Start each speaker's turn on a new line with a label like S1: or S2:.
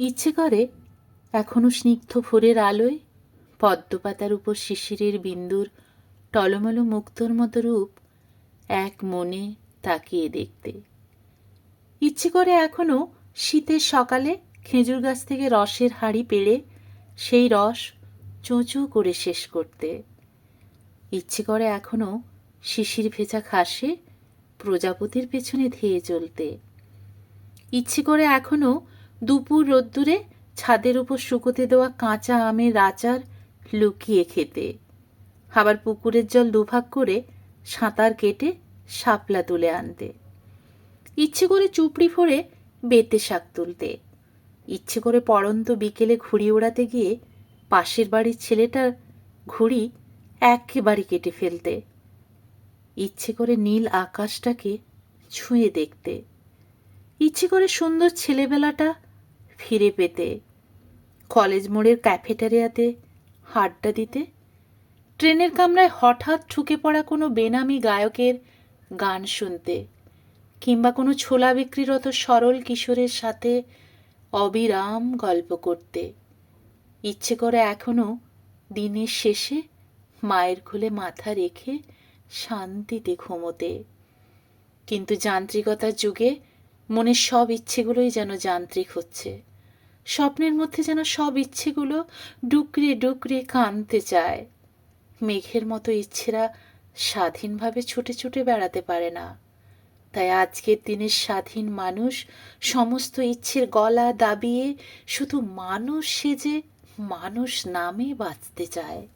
S1: ইচ্ছে করে? এখনও স্নিগ্ধ ভোরের আলোয়? পদ্মপাতার উপর শিশিরের বিন্দুর টলমলো মুক্তোর মতো রূপ এক মনে তাকিয়ে দেখতে। ইচ্ছে করে এখনও শীতের সকালে খেজুর গাছ থেকে রসের হাঁড়ি পেড়ে সেই রস চোঁচো করে শেষ করতে। ইচ্ছে করে এখনও শিশির ভেজা খাসে প্রজাপতির পেছনে ধেয়ে চলতে। ইচ্ছে করে এখনও দুপুর রোদ্দুরে ছাদের উপর শুকোতে দেওয়া কাঁচা আমের আচার লুকিয়ে খেতে। আবার পুকুরের জল দুভাগ করে সাঁতার কেটে শাপলা তুলে আনতে। ইচ্ছে করে চুপড়ি ফোড়ে বেতে শাক তুলতে। ইচ্ছে করে পড়ন্ত বিকেলে ঘুড়ি ওড়াতে গিয়ে পাশের বাড়ির ছেলেটার ঘুড়ি একেবারে কেটে ফেলতে। ইচ্ছে করে নীল আকাশটাকে ছুঁয়ে দেখতে। ইচ্ছে করে সুন্দর ছেলেবেলাটা ফিরে পেতে। কলেজ মোড়ের ক্যাফেটেরিয়াতে হাড্ডা দিতে। ট্রেনের কামরায় হঠাৎ ঠুকে পড়া কোনো বেনামি গায়কের গান শুনতে কিংবা কোনো ছোলা বিক্রিরত সরল কিশোরের সাথে অবিরাম গল্প করতে। ইচ্ছে করে এখনও দিনের শেষে মায়ের কোলে মাথা রেখে শান্তিতে ঘুমোতে। কিন্তু যান্ত্রিকতার যুগে মনের সব ইচ্ছেগুলোই যেন যান্ত্রিক হচ্ছে। স্বপ্নের মধ্যে যেন সব ইচ্ছেগুলো ডুকরে ডুকরে কানতে চায়। মেঘের মতো ইচ্ছেরা স্বাধীনভাবে ছুটে ছুটে বেড়াতে পারে না। তাই আজকের দিনের স্বাধীন মানুষ সমস্ত ইচ্ছের গলা দাবিয়ে শুধু মানুষ সেজে মানুষ নামে বাঁচতে চায়।